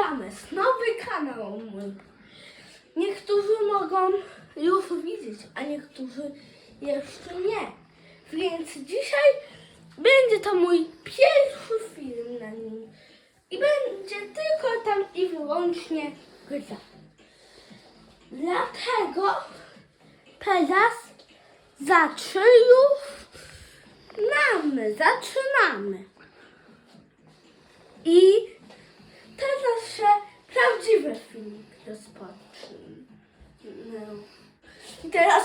Games, nowy kanał mój. Niektórzy mogą już widzieć, a niektórzy jeszcze nie. Więc dzisiaj będzie to mój pierwszy film na nim. I będzie tylko tam i wyłącznie gra. Dlatego teraz mamy, zaczynamy. I teraz się prawdziwy film rozpocznie. I teraz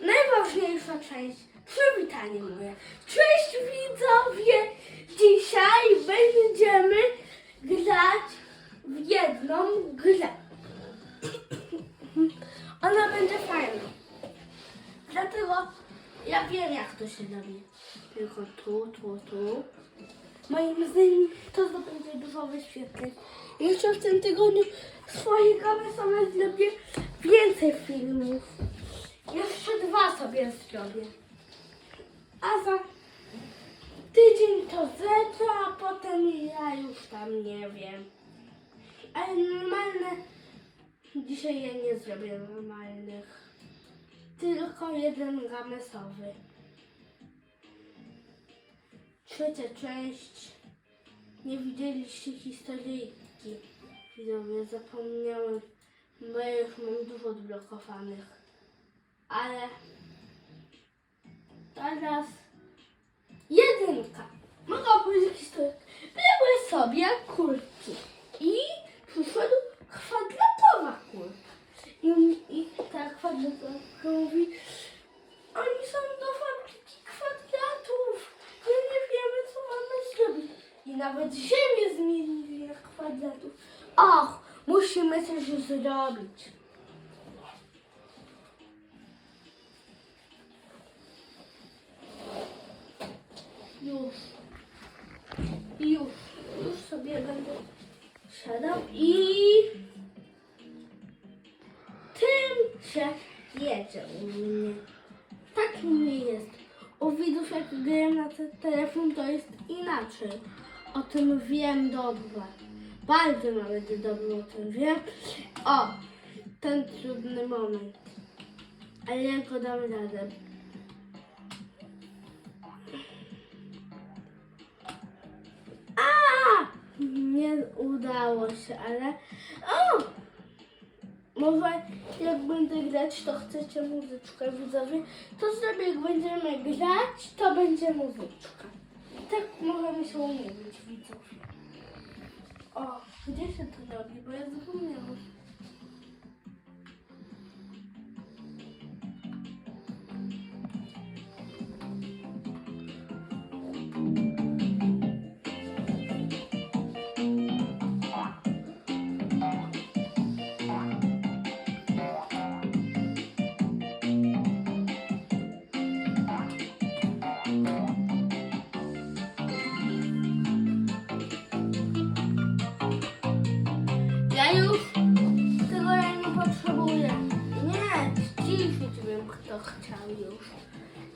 najważniejsza część, przywitanie moje. Cześć widzowie! Dzisiaj będziemy grać w jedną grę. Ona będzie fajna. Dlatego ja wiem jak to się robi. Tylko tu, tu, tu. Moim zdaniem to dużo wyświetleń. Jeszcze w tym tygodniu swojej kamery sobie zrobię więcej filmów. Jeszcze dwa sobie zrobię. A za tydzień to zlecę, a potem ja już tam nie wiem. Ale normalne dzisiaj ja nie zrobię normalnych. Tylko jeden gamesowy. Trzecia część. Nie widzieliście historyjki. Widzowie, zapomniałem, bo ja już mam dużo odblokowanych. Ale teraz jedynka. Mogę opowiedzieć historię. Były sobie kulki i przyszedł kwadratowa kulka. I, i ta kwadratowa mówi, oni są do fabryki kwadratów. My nie wiemy, co mamy zrobić. I nawet ziemię zmienili na kwadratów. Och, musimy coś zrobić. Już. Już. Już sobie będę siadał i tym się jedzie u mnie. Tak nie jest. U widzów jak gram na ten telefon to jest inaczej. O tym wiem dobrze. Bardzo nawet dobrze o tym wiem. O, ten trudny moment. Ale ja go dam radę. A! Nie udało się, ale... O! Może jak będę grać, to chcecie muzyczkę widzowie, to zrobię jak będziemy grać, to będzie muzyczka. Tak możemy się umówić widzowie. O, gdzie się to robi, bo ja zapomniałam.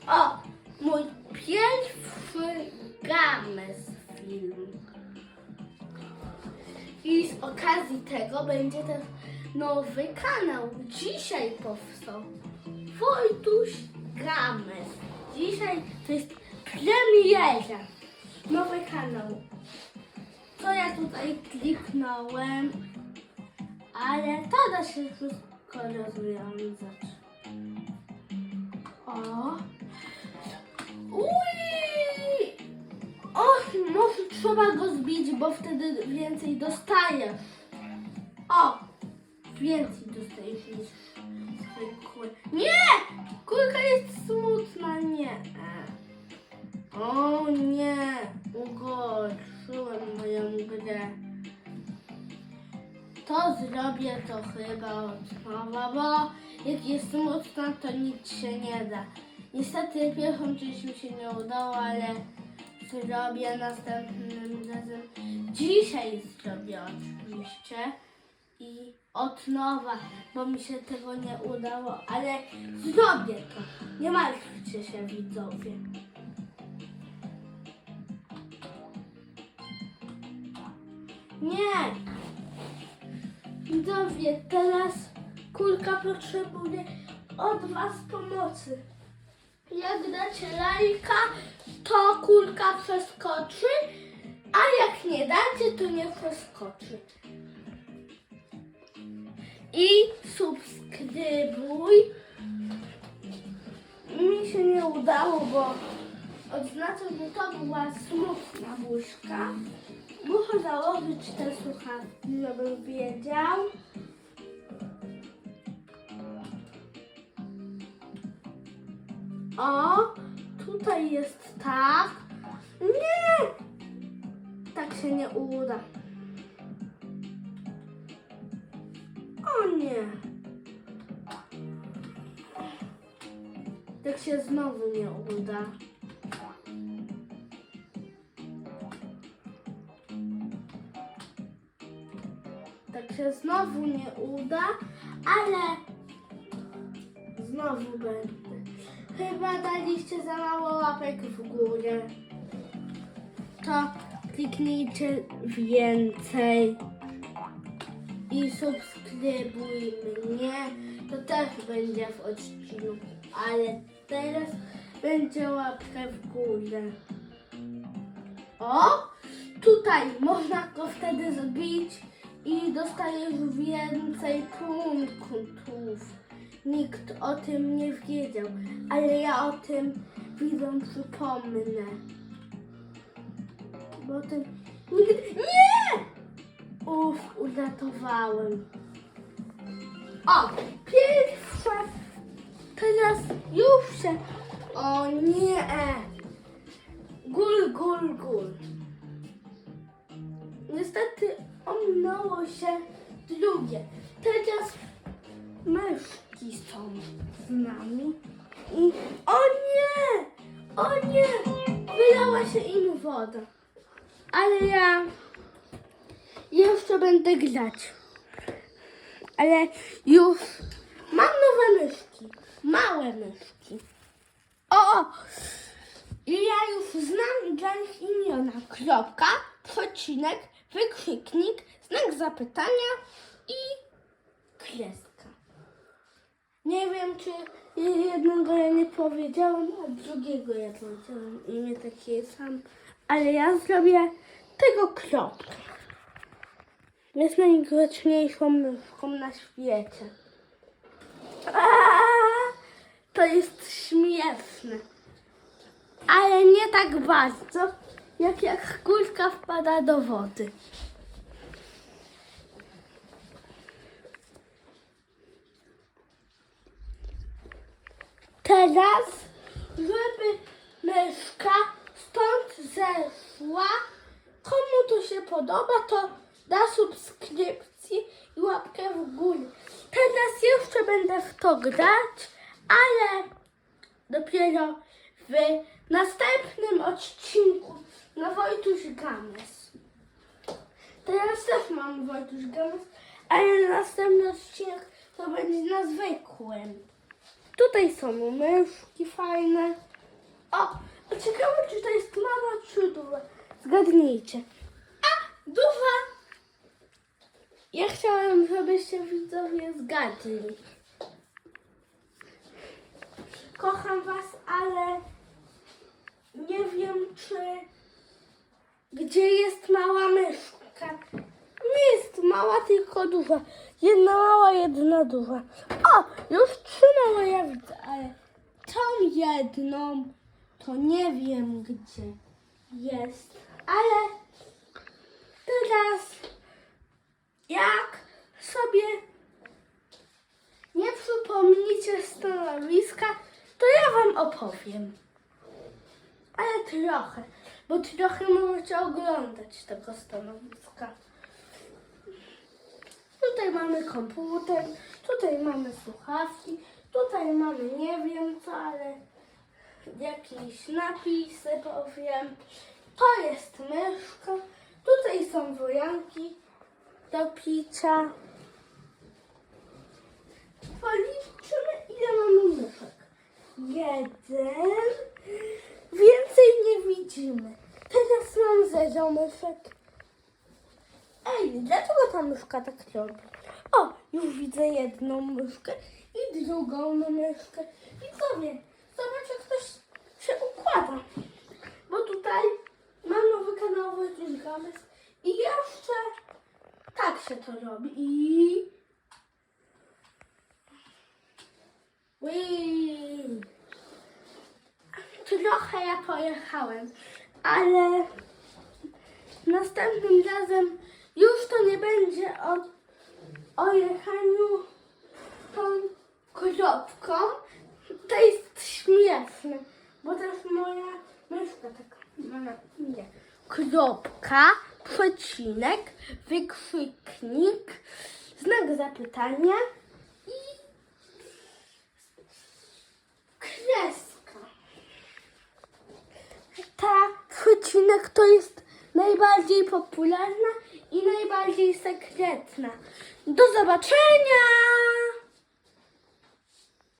O, mój pierwszy games film. I z okazji tego będzie też nowy kanał. Dzisiaj powstał. Wojtuś Games. Dzisiaj to jest premiera. Nowy kanał. Co ja tutaj kliknąłem? Ale to da się wszystko rozwiązać. O! Trzeba go zbić, bo wtedy więcej dostajesz. O! Więcej dostajesz niż zwykły. Nie! Kulka jest smutna, nie. O nie! Ugorszyłem moją grę. To zrobię to chyba od nowa, bo jak jest smutna, to nic się nie da. Niestety pierwszą część mi się nie udało, ale zrobię następnym razem. Dzisiaj zrobię oczywiście i od nowa, bo mi się tego nie udało, ale zrobię to. Nie martwcie się widzowie. Nie, widzowie, teraz kulka potrzebuje od was pomocy. Jak dacie lajka, kulka przeskoczy, a jak nie dacie, to nie przeskoczy. I subskrybuj. Mi się nie udało, bo odznaczam, że to była smutna buźka. Muszę założyć te słuchawki, żebym wiedział. O, tutaj jest tak. Nie! Tak się nie uda. O nie. Tak się znowu nie uda. Tak się znowu nie uda, ale znowu będę. Chyba daliście za mało łapek w górę. To kliknijcie więcej i subskrybuj mnie. To też będzie w odcinku, ale teraz będzie łapka w górę. O! Tutaj można go wtedy zbić i dostajesz więcej punktów. Nikt o tym nie wiedział, ale ja o tym widzom przypomnę. Bo nigdy... Nie! Uff, uratowałem. O, pierwsza. Teraz już się... O nie! Gul, gul, gul. Niestety ominęło się drugie. Teraz myszki są z nami. I o nie! O nie! Wylała się im woda. Ale ja jeszcze będę grać. Ale już mam nowe myszki. Małe myszki. O! I ja już znam dla nich imiona. Kropka, przecinek, wykrzyknik, znak zapytania i kreska. Nie wiem, czy jednego ja nie powiedziałam, a drugiego ja powiedziałam. Imię takie sam. Ale ja zrobię tego kropkę. Jest najgrzeczniejszą myszką na świecie. To jest śmieszne. Ale nie tak bardzo, jak jak kulka wpada do wody. Teraz, żeby myszka stąd zeszła, komu to się podoba, to da subskrypcję i łapkę w górę. Teraz jeszcze będę w to grać, ale dopiero w następnym odcinku na Wojtuś Games. Teraz też mam Wojtuś Games, ale następny odcinek to będzie na zwykłym. Tutaj są myszki fajne. O, ciekawe czy to jest mała czy duża. Zgadnijcie. A, duża. Ja chciałem, żebyście widzowie zgadli. Kocham was, ale nie wiem, czy gdzie jest mała myszka. Nie jest mała, tylko duża. Jedna mała, jedna duża. O, już trzy małe ja widzę, ale tą jedną to nie wiem gdzie jest. Ale teraz jak sobie nie przypomnicie stanowiska, to ja wam opowiem. Ale trochę, bo trochę możecie oglądać tego stanowiska. Tutaj mamy komputer, tutaj mamy słuchawki, tutaj mamy nie wiem co, ale jakieś napisy powiem. To jest myszka, tutaj są wojanki do picia. Policzymy ile mamy myszek. Jeden. Więcej nie widzimy. Teraz mam zero myszek. Ej, dlaczego ta myszka tak robi? O, już widzę jedną myszkę i drugą myszkę. Widzowie, zobacz jak to się układa. Bo tutaj mam nowy kanał Wojciech i jeszcze tak się to robi. I... Ui. Trochę ja pojechałem, ale następnym razem już to nie będzie o, o jechaniu tą kropką. To jest śmieszne, bo też moja myszka taka ma na imię. Kropka, przecinek, wykrzyknik, znak zapytania i kreska. Ta przecinek to jest najbardziej popularna i najbardziej sekretna. Do zobaczenia!